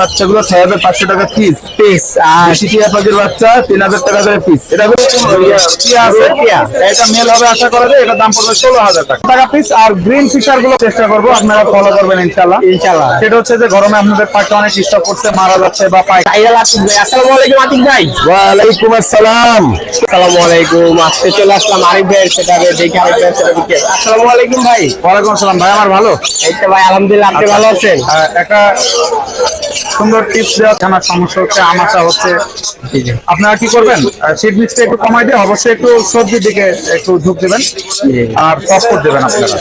বাচ্চাগুলো ছয় হাজার পাঁচশো টাকা পিস পিস আর টিয়া পাখির বাচ্চা তিন হাজার টাকা করে পিস এটা। এটা মেল হবে আশা করা যায় এটার দাম পড়বে ষোলো হাজার টাকা। টাকা পিস আর গ্রিন ফিশারগুলো চেষ্টা করব আপনারা ফলো করবেন ইনশাল্লাহ ইনশাল্লাহ। সেটা হচ্ছে যে গরমে আপনাদের পাখি অনেক ডিস্টার্ব করছে মারা যাচ্ছে বা পাই টাইগার আতিক ভাই আসসালামু আলাইকুম আতিক ভাই। ওয়ালাইকুম আসসালাম। আসসালামু আলাইকুম। আজকে চলে আসলাম আরিফ ভাইয়ের সেটা দেখে আরিফ ভাইয়ের সেটা আসসালামু আলাইকুম ভাই। ওয়ালাইকুম আসসালাম। ভাই আমার ভালো? এই তো ভাই আলহামদুলিল্লাহ আপনি ভালো আছেন? একটা সুন্দর টিপস দেওয়া আমার সমস্যা হচ্ছে আমাশা হচ্ছে আপনারা কি করবেন? শীত মিক্সটা একটু কমাই দিয়ে অবশ্যই একটু সবজির দিকে একটু ঝুঁক দেবেন আর সফট দেবেন আপনারা।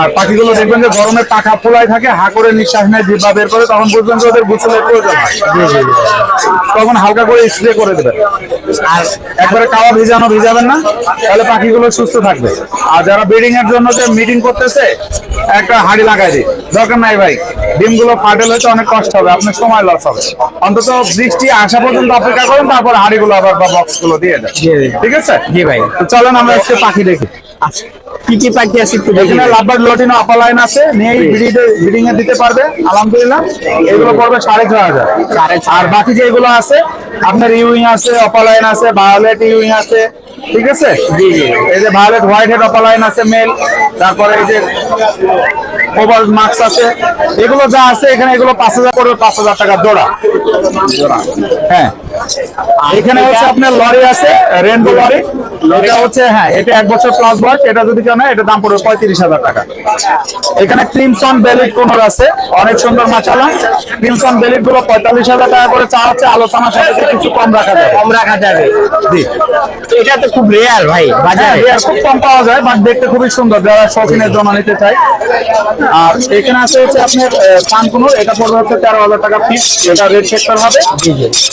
আর পাখিগুলো দেখবেন যে গরমে পাখা ফোলাই থাকে হা করে নিঃশ্বাস নেয় জিব্বা বের করে তখন বুঝবেন যে ওদের গোসলের প্রয়োজন তখন হালকা করে স্প্রে করে দেবেন। আর একবারে কাওয়া ভিজানো ভিজাবেন না তাহলে পাখিগুলো সুস্থ থাকবে। আর যারা ব্রিডিং এর জন্য যে মিটিং করতেছে একটা হাড়ি লাগাই দিই। দরকার নাই ভাই। ডিমগুলো ফাটেল হয়তো অনেক কষ্ট হবে আপনার সময় লস হবে। অন্তত বৃষ্টি আসা পর্যন্ত অপেক্ষা করুন তারপর হাড়িগুলো আবার বা বক্সগুলো দিয়ে দেন। ঠিক আছে? জি ভাই। তো চলেন আমরা আজকে পাখি দেখি। আচ্ছা, কি কি পাখি আছে একটু এখানে লাভবার লটিনো অপালাইন আছে। নিয়ে ব্রিডিং এ দিতে পারবে। আলহামদুলিল্লাহ। এগুলো পড়বে সাড়ে ছ হাজার। আর বাকি যেগুলো আছে আপনার ইউইং আছে অপালাইন আছে ভায়োলেট ইউইং আছে ঠিক আছে? এই যে ভায়োলেট হোয়াইট হেড অপালাইন আছে মেল তারপরে এই যে ওভার মার্কস আছে। এগুলো যা আছে এখানে এগুলো পাঁচ হাজার পড়বে পাঁচ হাজার টাকা জোড়া। হ্যাঁ। এখানে হচ্ছে আপনার লরি আছে রেনবো লরি। এটা হচ্ছে হ্যাঁ এটা এক বছর প্লাস বয়স। এটা যদি কেউ নেয় এটা দাম পড়বে পঁয়ত্রিশ হাজার টাকা। এখানে ক্রিমসন বেলিট কোনোর আছে অনেক সুন্দর মাছ মাছালা ক্রিমসন বেলিটগুলো পঁয়তাল্লিশ হাজার টাকা করে চা হচ্ছে আলোচনার সাথে কিছু কম রাখা যাবে। কম রাখা যাবে। জি। এটা তো খুব রেয়ার ভাই হ্যাঁ, বাজারে। খুব কম পাওয়া যায় বাট দেখতে খুবই সুন্দর। যারা শৌখিনের জন্য নিতে চায়। আর এখানে আছে হচ্ছে আপনার পান এটা পড়বে হচ্ছে তেরো হাজার টাকা পিস এটা রেড সেক্টর হবে।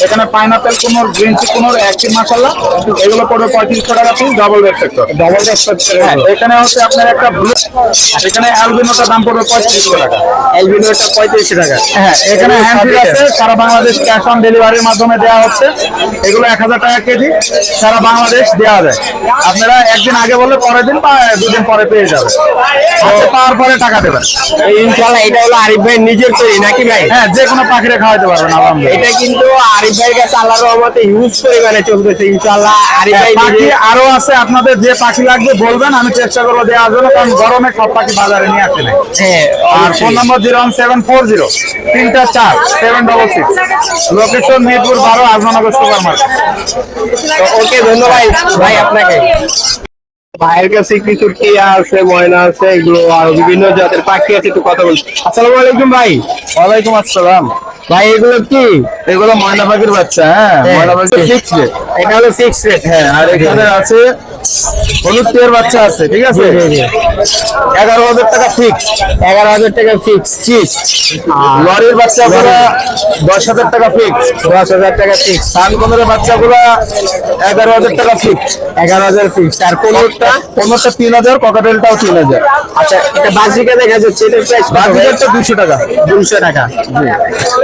এখানে পাইনাপেল কুনুর গ্রিন চি কুনুর একটি মাসাল্লাহ এগুলো পড়বে পঁয়ত্রিশশো টাকা piece double red sector double respect হ্যাঁ এখানে হচ্ছে আপনার একটা ব্লু এখানে অ্যালবিনোটার দাম পড়বে পঁয়ত্রিশশো টাকা। এলবিনোটা পঁয়ত্রিশশো টাকা। হ্যাঁ এখানে হ্যান্ড আছে সারা বাংলাদেশ ক্যাশ অন ডেলিভারির মাধ্যমে দেওয়া হচ্ছে। এগুলো এক হাজার টাকা কেজি সারা বাংলাদেশ দেওয়া যায়। আপনারা একদিন আগে বললে পরের দিন বা দুদিন পরে পেয়ে যাবেন। তো পাওয়ার পরে টাকা দেবেন। ইনশাআল্লাহ এটা হলো আরিফ ভাই নিজের তৈরি নাকি ভাই? হ্যাঁ যে কোনো পাখিরে খাওয়াতে পারবেন আলহামদুলিল্লাহ। এটা কিন্তু আরিফ ভাইয়ের কাছে আল্লাহর রহমতে হিউজ পরিমাণে চলতেছে ইনশাআল্লাহ আরিফ হ্যাঁ, ভাই পাখি নিজে আরও আছে আপনাদের যে পাখি লাগবে বলবেন আমি চেষ্টা করব দেওয়ার জন্য কারণ গরমে সব পাখি বাজারে নিয়ে আসে। হ্যাঁ আর phone number zero one seven four zero তিনটা চার seven double six. Location Mirpur বারো আজমানগর সুপার মার্কেট ওকে ধন্যবাদ ভাই আপনাকে। ভাইয়ের কাছে কিছু টিয়া আছে ময়না আছে এগুলো আর বিভিন্ন জাতের পাখি আছে একটু কথা বলছি। আসসালামু আলাইকুম ভাই। ওয়ালাইকুম আসসালাম। ভাই এগুলো কি? এগুলো ময়না পাখির বাচ্চা হ্যাঁ হ্যাঁ। ময়না পাখি সিক্স রেট এটা হলো সিক্স রেট হ্যাঁ আর এখানে আছে হলুদ টিয়ার বাচ্চা আছে ঠিক আছে। এগারো হাজার টাকা ফিক্স এগারো হাজার টাকা ফিক্স ফিক্স লরির বাচ্চাগুলো দশ হাজার টাকা ফিক্স দশ হাজার টাকা ফিক্স সানকমের বাচ্চাগুলো এগারো হাজার টাকা ফিক্স এগারো হাজার ফিক্স আর কোনোটা পনেরোটা তিন হাজার ককাটেলটাও তিন হাজার। আচ্ছা এটা বাজিকে দেখা যাচ্ছে এটার প্রাইস বাকিটা দুশো টাকা। দুশো টাকা।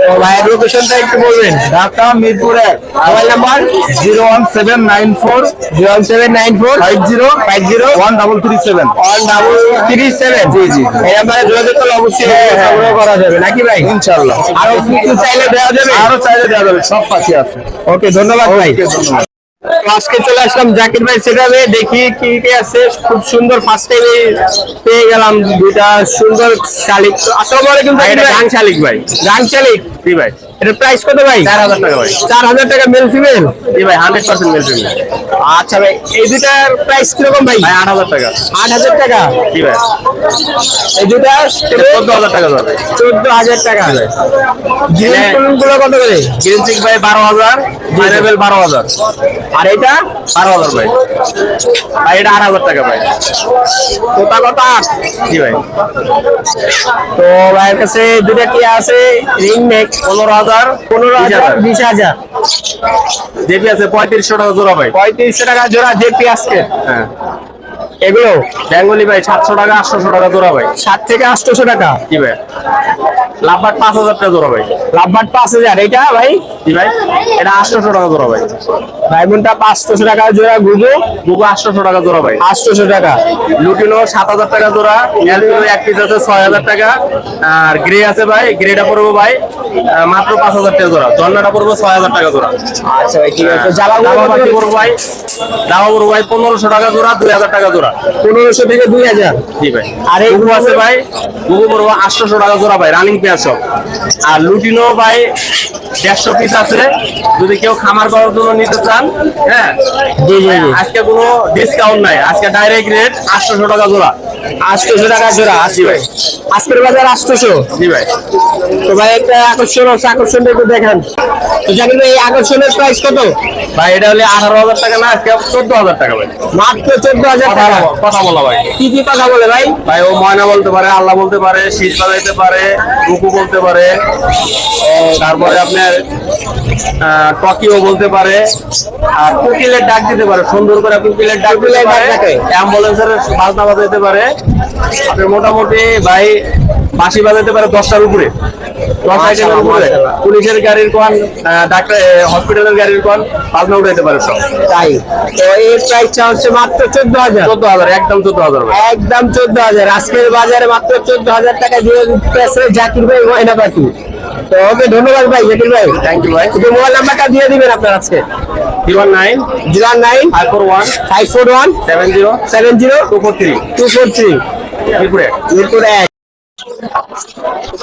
তো ভাইয়ের লোকেশনটা একটু বলবেন। ঢাকা মিরপুর এক। Mobile number? Zero one seven nine four. Zero seven nine four five zero five zero one double three seven one double three seven জি, জি। এই নাম্বারে যোগাযোগ করলে অবশ্যই হ্যাঁ, হ্যাঁ। সংগ্রহ করা যাবে নাকি ভাই? ইনশাল্লাহ আরও কিছু চাইলে দেওয়া যাবে? আরও চাইলে দেওয়া যাবে সব পাখি আছে। ওকে ধন্যবাদ ভাই। ধন্যবাদ। আজকে চলে আসলাম জাকির ভাই সেটাবে দেখি কি কি আছে। খুব সুন্দর ফার্স্ট টাইমে পেয়ে গেলাম দুইটা সুন্দর শালিক। আসসালামু আলাইকুম জাকির ভাই শালিক ভাই। রাং শালিক? জি ভাই। এটা প্রাইস কত ভাই? চার হাজার টাকা ভাই। চার হাজার টাকা মেল ফিমেল জি ভাই হান্ড্রেড পার্সেন্ট মেল ফিমেল আচ্ছা ভাই এই দুটার প্রাইস কীরকম ভাই? ভাই আট হাজার টাকা। আট হাজার টাকা? জি ভাই। এই দুটা চোদ্দ হাজার টাকা যাবে চোদ্দ হাজার টাকা। গ্রিন হ্যাঁ। গুলো কত করে? গ্রিন চিক ভাই বারো হাজার। মাইনেবেল বারো হাজার। আর এটা বারো হাজার ভাই। ভাই এটা আট হাজার টাকা ভাই। কোথা কথা? জি ভাই। তো ভাইয়ের কাছে দুটা কি আছে? রিং নেক পনেরো হাজার পনেরো হাজার। বিশ হাজার জেপি আছে পঁয়ত্রিশশো টাকা জোড়া ভাই। পঁয়ত্রিশশো টাকা জোড়া জেপি আজকে হ্যাঁ। এগুলো? বেঙ্গলি ভাই সাতশো টাকা আটশোশো টাকা জোড়া ভাই। সাত থেকে আটশোশো টাকা? কি ভাই? লাভবাট পাঁচ হাজার টাকা জোড়া ভাই। লাভবাট পাঁচ হাজার এটা ভাই? কি ভাই? এটা আটশোশো টাকা জোড়া ভাই। ডায়মন্ডটা পাঁচশোশো টাকা জোড়া ঘুরবো বুকু আটশোশো টাকা জোড়া ভাই। আটশোশো টাকা। লুটিনো সাত হাজার টাকা জোড়া অ্যালবিনো এক পিস আছে ছয় হাজার টাকা আর গ্রে আছে ভাই গ্রেটা পড়ব ভাই মাত্র পাঁচ হাজার টাকা জোড়া জন্নাটা পড়ব ছয় হাজার টাকা জোড়া। আচ্ছা ভাই ঠিক আছে জ্বালা দাবা পড়ব ভাই দাবা পড়ব ভাই পনেরোশো টাকা জোড়া দুই হাজার টাকা জোড়া। পনেরোশো থেকে দুই হাজার। জি ভাই। আর এই বুকু আছে ভাই? আটশোশো টাকা জোড়া ভাই রানিং সব। আর লুটিনো ভাই দেড়শো পিস আছে। যদি কেউ খামার করার জন্য নিতে চান হ্যাঁ। আজকে কোনো ডিসকাউন্ট নাই। আজকে ডাইরেক্ট রেট আটশোশো টাকা জোড়া। আটশোশো টাকা জোড়া ভাই। আজকের বাজার আটশোশো। জি ভাই। তো ভাই একটা আকর্ষণ আছে আকর্ষণটা একটু দেখান। তো জানেন এই আকর্ষণের প্রাইস কত? ভাই এটা হলে আঠারো হাজার টাকা না আজকে চোদ্দ হাজার টাকা ভাই। মাত্র চোদ্দ হাজার টাকা কথা বলা ভাই। কি কি কথা বলে ভাই? ভাই ও ময়না বলতে পারে আল্লাহ বলতে পারে শীত বাজাইতে পারে রুকু বলতে পারে তারপরে আপনার টকিও বলতে পারে আর কোকিলের ডাক দিতে পারে সুন্দর করে কোকিলের ডাক ডাকে। অ্যাম্বুলেন্সের বাজনা বাজাইতে পারে। আপনার মোটামুটি ভাই বাঁশি বাজাইতে পারে দশটার উপরে। দশ আইটেমের উপরে পুলিশের গাড়ির কোন ডাক্তার হসপিটালের গাড়ির কোন বাজনা উঠাইতে পারে তাই। তো এই প্রাইসটা হচ্ছে মাত্র চোদ্দ হাজার। চোদ্দ হাজার একদম চোদ্দ হাজার একদম চোদ্দ হাজার। আজকের বাজারে মাত্র চোদ্দ হাজার টাকা দিয়ে জাকির ভাই ময়না পাখি তো ওকে ধন্যবাদ ভাই জাকির ভাই। থ্যাংক ইউ ভাই। একটু মোবাইল নাম্বারটা দিয়ে দিবেন আপনার আজকে। Zero nine zero nine five four one five four one seven zero seven zero two four three. Two four three. মিরপুরে মিরপুর এক।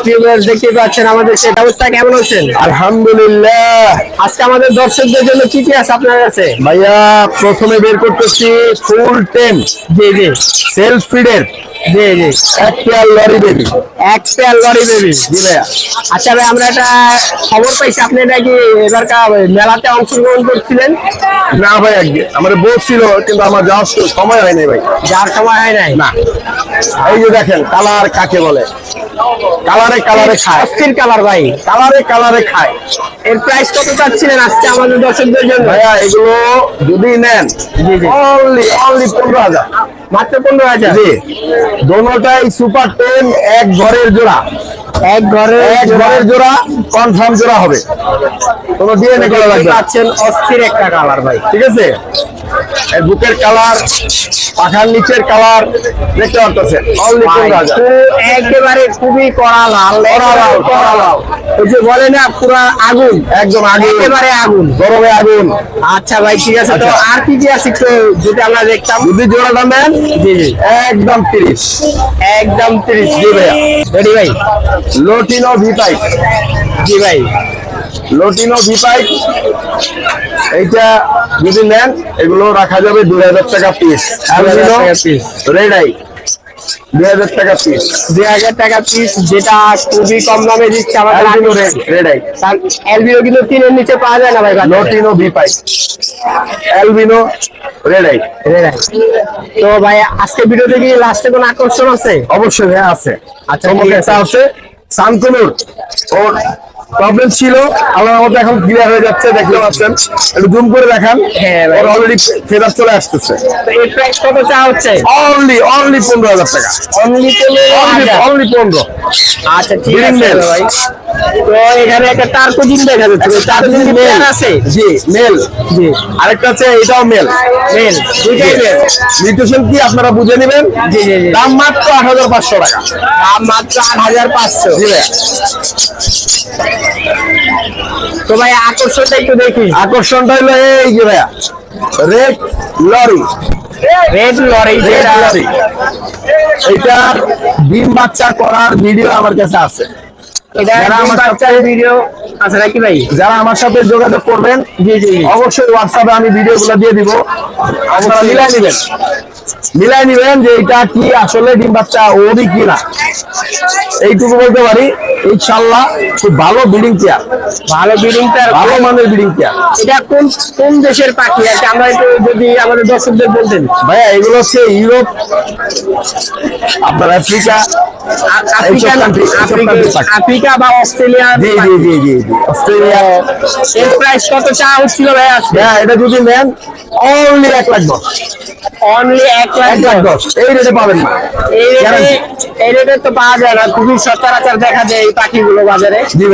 ভিউয়ার্স দেখতে পাচ্ছেন আমাদের সেটা অবস্থা কেমন আছেন? আলহামদুলিল্লাহ। আজকে আমাদের দর্শকদের জন্য কি কি আছে আপনার কাছে? ভাইয়া প্রথমে বের করতেছি ফুল টেন। জি জি। সেলফ ফিডের। জি জি। এক পেয়ার লরি বেবি। এক পেয়ার লরি বেবি জি ভাইয়া। আচ্ছা ভাই আমরা একটা খবর পাইছি আপনি নাকি এবারকার মেলাতে অংশগ্রহণ করছিলেন? না ভাই আমার বলছিল কিন্তু আমার যাওয়ার সময় হয়নি ভাই। যার সময় হয় নাই? না। এই যে দেখেন কালার কাকে বলে? কালারে কালারে খায়। অস্থির কালার ভাই। কালারে কালারে খায়। এর প্রাইস কত চাচ্ছিলেন আজকে আমাদের দর্শকদের জন্য? ভাইয়া এগুলো যদি নেন জি, জি। অনলি অনলি পনেরো হাজার। মাত্র পনেরো হাজার। জি। দোনোটাই সুপার টেন এক ঘরের জোড়া। এক ঘরে এক ঘরের জোড়া কনফার্ম জোড়া হবে। কোনো ডিএনএ করা লাগবে পাচ্ছেন অস্থির একটা কালার ভাই। ঠিক আছে? বুকের কালার পাখার নিচের কালার দেখতে পারতেছেন। অনলি পনেরো হাজার একেবারে খুবই কড়া লাল কড়া লাল, কড়া লাল। যে বলে না পুরা আগুন। একদম আগুন। একেবারে আগুন। গরমে আগুন। আচ্ছা ভাই ঠিক আছে। তো আচ্ছা। আর কি কি আছে একটু যদি আমরা দেখতাম? যদি জি জি। একদম তিরিশ। একদম তিরিশ জি ভাইয়া। রেডি ভাই? লোটিনো ভি পাইপ জি ভাই। লোটিনো ভি পাইপ এইটা যদি নেন এগুলো রাখা যাবে দুই হাজার টাকা পিস 2000 টাকা রেড আই দুই হাজার টাকা পিস দুই হাজার টাকা পিস যেটা খুবই কম দামে দিচ্ছে আমাদের রেড আই এলবিও কিন্তু তিনের নিচে পাওয়া যায় না ভাই। Lutino V pipe albino red eye red eye. তো ভাই আজকে ভিডিওতে কি লাস্টে কোনো আকর্ষণ আছে? অবশ্যই হ্যাঁ আছে। আচ্ছা, আছে। ওর প্রবলেম ছিল আমার মতো এখন ক্লিয়ার হয়ে যাচ্ছে দেখতে পাচ্ছেন। একটু জুম করে দেখান। হ্যাঁ, ওর অলরেডি ফেদার চলে আসতেছে। এই প্রাইস কত চা হচ্ছে? অনলি অনলি পনেরো হাজার টাকা। অনলি। অনলি পনেরো। আচ্ছা ঠিক আছে ভাই। তো এখানে একটা টার্কোজিন দেখা যাচ্ছে। টার্কোজিন মেল আছে? জি মেল জি। আরেকটা আছে এটাও মেল মেল দুইটাই মেল কি আপনারা বুঝে নেবেন? জি জি দাম মাত্র আট হাজার পাঁচশো টাকা। দাম মাত্র আট হাজার পাঁচশো। জি ভাইয়া। তো ভাই আকর্ষণটা একটু দেখি। আকর্ষণটা হলো এই যে ভাইয়া। Red lory red lory red lory এটা ডিম বাচ্চা করার ভিডিও আমার কাছে আছে। যারা আমার আমার ভিডিও আছে যারা আমার সাথে যোগাযোগ করবেন অবশ্যই হোয়াটসঅ্যাপে আমি ভিডিও গুলো দিয়ে দিব। আপনারা মিলাই নিবেন। মিলাই নিবেন যে এটা কি আসলে ডিম বাচ্চা ওরই কি না এইটুকু বলতে পারি। ইনশাল্লাহ খুব ভালো চেয়ার ভালো বিল্ডিংটার ভালো মানের চেয়ার এটা কোন কোন দেশের পাখি? আছে আমরা একটু যদি আমাদের দর্শকদের বলতেন। ভাইয়া এগুলো হচ্ছে ইউরোপ আপনার আফ্রিকা বা অস্ট্রেলিয়া জি জি জি জি জি অস্ট্রেলিয়া। এর প্রাইস কত চা হচ্ছিল ভাই আজকে? হ্যাঁ এটা যদি নেন অনলি এক লাখ দশ। অনলি এক লাখ এক দশ। এই রেটে পাবেন না। এই রেটে এই রেটে তো পাওয়া যায় না খুবই সচরাচর দেখা যায়। এই পাখিগুলো বাজারে। জি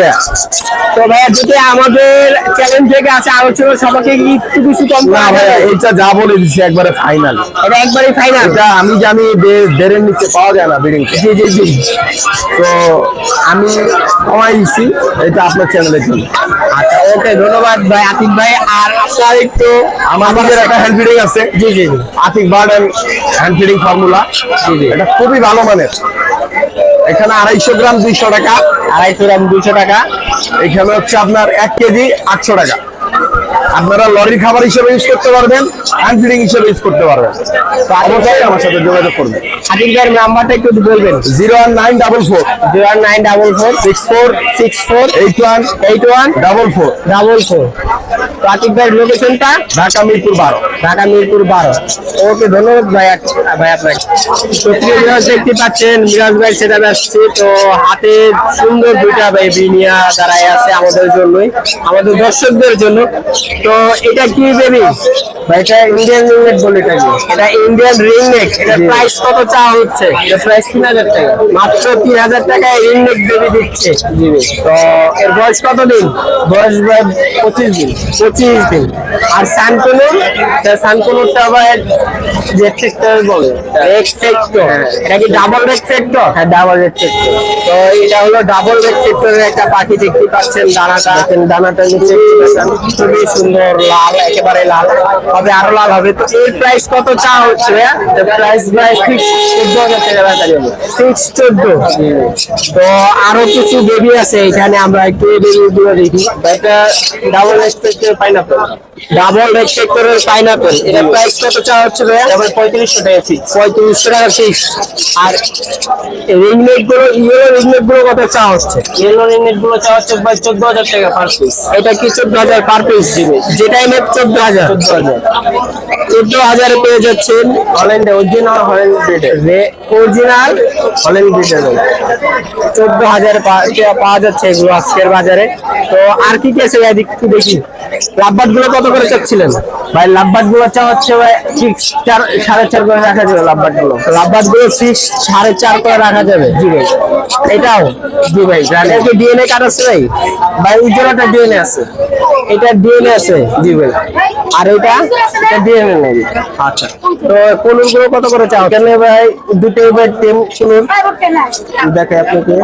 তো ভাইয়া যদি আমাদের চ্যালেঞ্জ থেকে আছে আলোচনা সবাইকে কি একটু কিছু কম না ভাইয়া? এইটা যা বলে দিচ্ছি একবারে ফাইনাল এটা একবারই ফাইনাল এটা আমি জানি দেড়ের নিচে পাওয়া যায় না বিল্ডিং জি জি জি। তো আমি কমাই দিচ্ছি এটা আপনার চ্যানেলের জন্য। আচ্ছা ওকে ধন্যবাদ ভাই আতিক ভাই। আর আপনার একটু আমাদের একটা হ্যান্ড ফিডিং আছে। জি জি Atik bird hand feeding formula জি জি। এটা খুবই ভালো মানের। এখানে আড়াইশো গ্রাম দুইশো টাকা। আড়াইশো গ্রাম দুইশো টাকা। এখানে হচ্ছে আপনার এক কেজি আটশো টাকা। আপনারা লরির খাবার হিসেবে ইউজ করতে পারবেন হ্যান্ড ফিডিং হিসেবে ইউজ করতে পারবেন। তো অবশ্যই আমার সাথে যোগাযোগ করবেন। আতিক ভাইয়ের নাম্বারটা একটু বলবেন। Zero one nine double four. Zero one nine double four six four six four eight one eight one double four. Double four. তো আতিক ভাইয়ের লোকেশনটা ঢাকা মিরপুর বারো। ঢাকা মিরপুর বারো। ওকে ধন্যবাদ ভাই ভাই আপনাকে। তো প্রিয় দেখতে পাচ্ছেন মিরাজ ভাই সেটা আসছে তো হাতে সুন্দর দুইটা বেবি নিয়ে দাঁড়ায় আছে আমাদের জন্যই আমাদের দর্শকদের জন্য। তো এটা কি বেবি এটা ইন্ডিয়ান রিংনেক বলে এটাকে এটা ইন্ডিয়ান রিংনেক এটা প্রাইস কত চা হচ্ছে? এটা প্রাইস তিন হাজার টাকা। মাত্র তিন হাজার টাকায় রিংনেক বেবি দিচ্ছে। তো এর বয়স কত দিন বয়স পঁচিশ দিন। পঁচিশ দিন। আর সানকুনুর? সানকুনুরটা আবার রেড বলে রেড এটা কি ডাবল রেড হ্যাঁ ডাবল রেড তো এটা হলো ডাবল রেড একটা পাখি দেখতে পাচ্ছেন দানাটা দেখেন দানাটা নিচে খুবই সুন্দর লাল একেবারে লাল হবে আরও লাল হবে তো এর প্রাইস কত চা হচ্ছে প্রাইস প্রাইস ফিক্স চোদ্দ হাজার টাকা রাখা ফিক্স চোদ্দ তো আরও কিছু বেবি আছে এখানে আমরা একটু বেবি গুলো দেখি এটা ডাবল পাইনাপেল ডাবল পাইনাপেল এটা প্রাইস কত চা হচ্ছে ভাইয়া? তারপরে পঁয়ত্রিশশো টাকা ফিক্স পঁয়ত্রিশশো টাকা ফিক্স আর রিংনেটগুলো ইয়েলো রিংনেটগুলো কত চা হচ্ছে। ইয়েলো রিংনেটগুলো চা হচ্ছে ভাই চোদ্দ হাজার টাকা পার পিস এটা কি চোদ্দ হাজার পার পিস দিবে যেটাই চোদ্দ হাজার। চোদ্দ হাজার। চোদ্দ হাজারে পেয়ে যাচ্ছেন হল্যান্ড অরিজিনাল হল্যান্ড ব্রিডের অরিজিনাল হল্যান্ড ব্রিডের চোদ্দ হাজার পাওয়া যাচ্ছে এগুলো আজকের বাজারে। তো আর কি কি আছে একটু দেখি। গুলো কত করে চাচ্ছিলেন? ভাই লাভবাটগুলো চা হচ্ছে ভাই ফিক্স চার সাড়ে চার করে রাখা যাবে লাভবাটগুলো লাভবাটগুলো ফিক্স সাড়ে চার করে রাখা যাবে। জি ভাই। এটাও? জি ভাই কি ডিএনএ কার্ড আছে ভাই? ভাই উজ্জ্বলটা ডিএনএ আছে। এটা ডিএনএ আছে? জি ভাই। আর এটা? এটা ডিএনএ নেই। আচ্ছা। তো কোনুরগুলো কত করে চাও? কেন ভাই দুটো ভাই টেম কোনুর। দেখে আপনাকে।